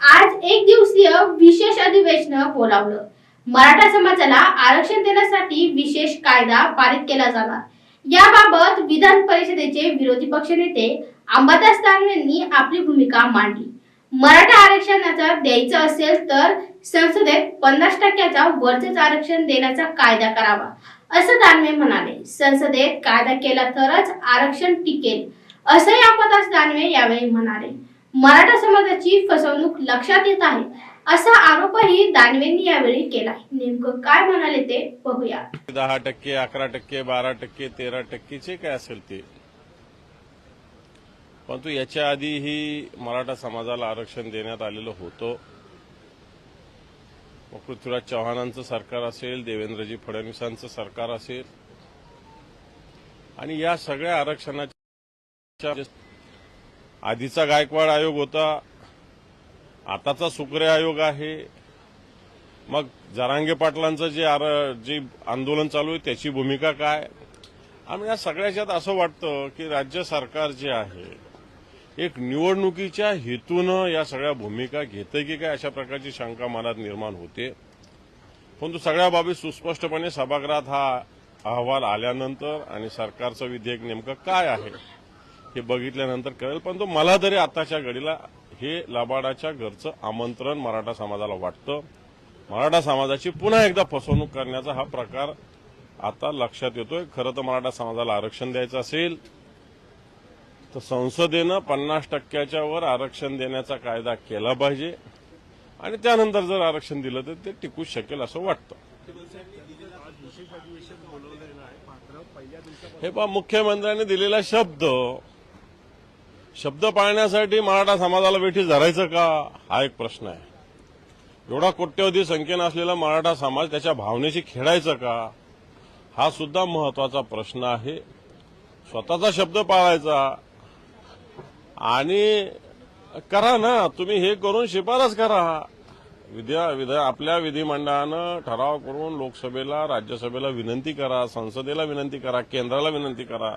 आज एक दिवसीय विशेष अधिवेशन बोलावलं. मराठा समाजाला आरक्षण देण्यासाठी विशेष कायदा पारित केला जाणार. याबाबत विधान परिषदेचे विरोधी पक्षनेते अंबादास दानवे यांनी आपली भूमिका मांडली. मराठा आरक्षणाचा द्यायचं असेल तर संसदेत पन्नास टक्क्याचा वरचेच आरक्षण देण्याचा कायदा करावा असं दानवे म्हणाले. संसदेत कायदा केला तरच आरक्षण टिकेल असंही अंबादास दानवे यावेळी म्हणाले. मराठा समाजाची फसवणूक लक्षात येत आहे असा आरोपही दानवेंनी यावेळी केला नेमकं काय म्हणाले ते बघूया. दहा टक्के अकरा टक्के बारा टक्के तेरा टक्के जे काय असेल ते. परंतु याच्या आधीही मराठा समाजाला आरक्षण देण्यात आलेलं होतं. मग पृथ्वीराज चव्हाणांचं सरकार असेल देवेंद्रजी फडणवीसांचं सरकार असेल. आणि या सगळ्या आरक्षणाच्या आधीचा गायकवाड आयोग होता. आताचा सुकरे आयोग आहे. मग जरांगे पाटलांचं जे आर जे आंदोलन चालू आहे त्याची भूमिका काय? आणि या सगळ्याच्यात असं वाटतं की राज्य सरकार जे आहे एक निवडणुकीच्या हेतूनं या सगळ्या भूमिका घेतंय की काय अशा प्रकारची शंका मनात निर्माण होते. परंतु सगळ्या बाबी सुस्पष्टपणे सभागृहात हा अहवाल आल्यानंतर आणि सरकारचं विधेयक नेमकं काय आहे हे बघितल्यानंतर कळेल परंतु मला तरी आताच्या घडीला हे लबाडाच्या घरचं आमंत्रण मराठा समाजाला वाटतं. मराठा समाजाची पुन्हा एकदा फसवणूक करण्याचा हा प्रकार आता लक्षात येतोय. खरं तर मराठा समाजाला आरक्षण द्यायचं असेल तर संसदेनं पन्नास टक्क्याच्या वर आरक्षण देण्याचा कायदा केला पाहिजे आणि त्यानंतर जर आरक्षण दिलं तर ते टिकू शकेल असं वाटतं. हे बा मुख्यमंत्र्यांनी दिलेला शब्द शब्द पाळण्यासाठी मराठा समाजाला वेठी धरायचं का? हा एक प्रश्न आहे. एवढा कोट्यवधी संख्येनं असलेला मराठा समाज त्याच्या भावनेशी खेळायचं का? हा सुद्धा महत्त्वाचा प्रश्न आहे. स्वतःचा शब्द पाळायचा. आणि करा ना तुम्ही हे करून शिफारस करा. विद्या विधा आपल्या विधिमंडळानं ठराव करून लोकसभेला राज्यसभेला विनंती करा संसदेला विनंती करा केंद्राला विनंती करा.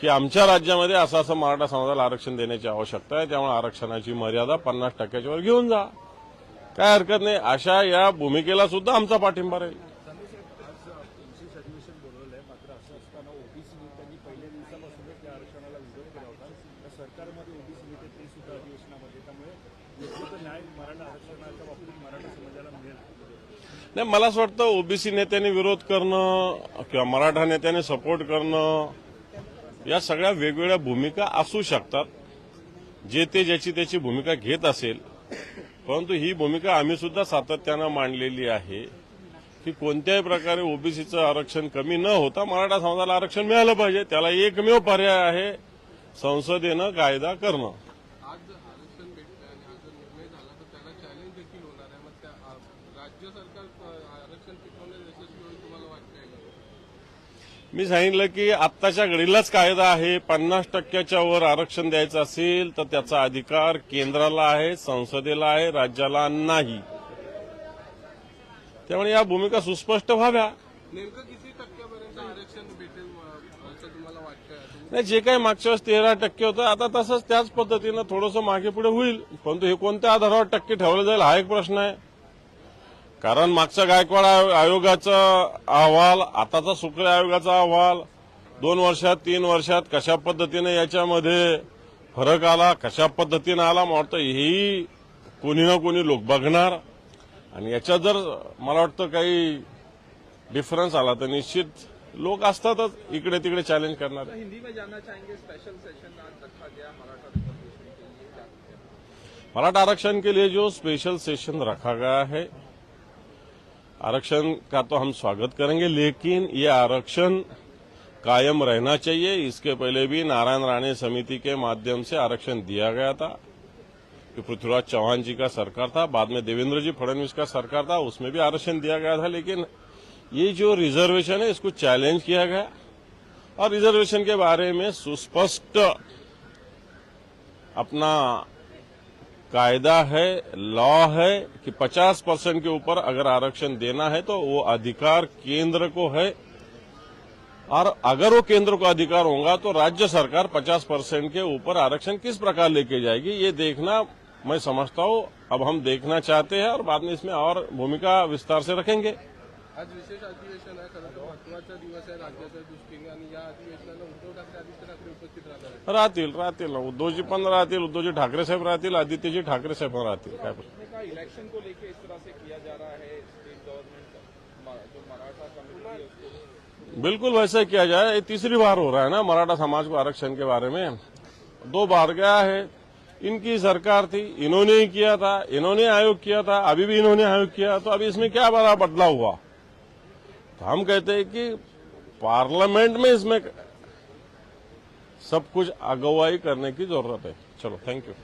की आमच्या राज्यामध्ये असं असं मराठा समाजाला आरक्षण देण्याची आवश्यकता आहे त्यामुळे आरक्षणाची मर्यादा पन्नास टक्क्याच्या वर घेऊन जा. काय हरकत नाही अशा या भूमिकेला सुद्धा आमचा पाठिंबा राहील. नाही मला असं वाटतं ओबीसी नेत्यांनी विरोध करणं किंवा मराठा नेत्याने सपोर्ट करणं या सगळ्या वेगवेगळ्या भूमिका असू शकतात. जे ते ज्याची त्याची भूमिका घेत असेल. परंतु ही भूमिका आम्ही सुद्धा सातत्यानं मांडलेली आहे की कोणत्याही प्रकारे ओबीसीचं आरक्षण कमी न होता मराठा समाजाला आरक्षण मिळालं पाहिजे. त्याला एकमेव पर्याय आहे संसदेनं कायदा करणं. राज्य सरकार आरक्षण टिकवण्यात यशस्वी होईल तुम्हाला वाटतंय का मी सांगितलं की आत्ताच्या घडीलाच कायदा आहे. पन्नास टक्क्याच्या वर आरक्षण द्यायचं असेल तर त्याचा अधिकार केंद्राला आहे संसदेला आहे राज्याला नाही. त्यामुळे या भूमिका सुस्पष्ट व्हाव्या. नेमकं किती टक्क्यापर्यंत आरक्षण भेटेल अ, असं तुम्हाला वाटतंय? तुम्ही नाही जे काही मागच्या वेळेस तेरा टक्के होतं आता तसंच त्याच पद्धतीनं थोडंसं मागे पुढे होईल. परंतु हे कोणत्या आधारावर टक्के ठेवलं जाईल हा एक प्रश्न आहे. कारण मागच्या गायकवाड आयो- आयोगाचा अहवाल आताचा सुक्रे आयोगाचा अहवाल दोन वर्षात तीन वर्षात कशा पद्धतीने याच्यामध्ये फरक आला कशा पद्धतीनं आला मला वाटतं हेही कोणी ना कोणी लोक बघणार. आणि याच्यात जर मला वाटतं काही डिफरन्स आला तर निश्चित लोक असतातच इकडे तिकडे चॅलेंज करणार. मराठा आरक्षण के लिए जो स्पेशल सेशन रखा गया है आरक्षण का तो हम स्वागत करेंगे, लेकिन ये आरक्षण कायम रहना चाहिए। इसके पहले भी नारायण राणे समिति के माध्यम से आरक्षण दिया गया था, कि पृथ्वीराज चौहान जी का सरकार था, बाद में देवेंद्र जी फडणवीस का सरकार था, उसमें भी आरक्षण दिया गया था, लेकिन ये जो रिजर्वेशन है, इसको चैलेंज किया गया। और रिजर्वेशन के बारे में सुस्पष्ट अपना कायदा है लॉ है कि 50 परसेंट के ऊपर अगर आरक्षण देना है तो वो अधिकार केंद्र को है। और अगर वो केंद्र को अधिकार होगा तो राज्य सरकार 50 परसेंट के ऊपर आरक्षण किस प्रकार लेके जाएगी, ये देखना मैं समझता हूँ। अब हम देखना चाहते हैं और बाद में इसमें और भूमिका विस्तार से रखेंगे। आज विशेष अधिवेशन आहे खरं तर महत्वाचा दिवस आहे राज्याच्या दृष्टीने आणि या अधिवेशनाला उद्धव ठाकरे आदित्य ठाकरे उपस्थित राहणार आहेत. राहतील राहतील. उद्धवजी पण राहतील उद्धवजी ठाकरे साहेब राहतील आदित्यजी ठाकरे साहेब पण राहतील. काय इलेक्शन को लेके इस तरह से किया जा रहा है स्टेट गवर्नमेंट जो मराठा कम्युनिटी बिल्कुल वैसे किया जाए। ये तीसरी बार हो रहा है ना मराठा समाज को आरक्षण के बारे में। दो बार गया है। इनकी सरकार थी इन्होंने ही किया था इन्होंने आयोग किया था अभी भी इन्होंने आयोग किया तो अभी इसमें क्या बड़ा बदलाव हुआ? हम कहते हैं कि पार्लियामेंट में इसमें सब कुछ अगुवाई करने की जरूरत है। चलो थैंक यू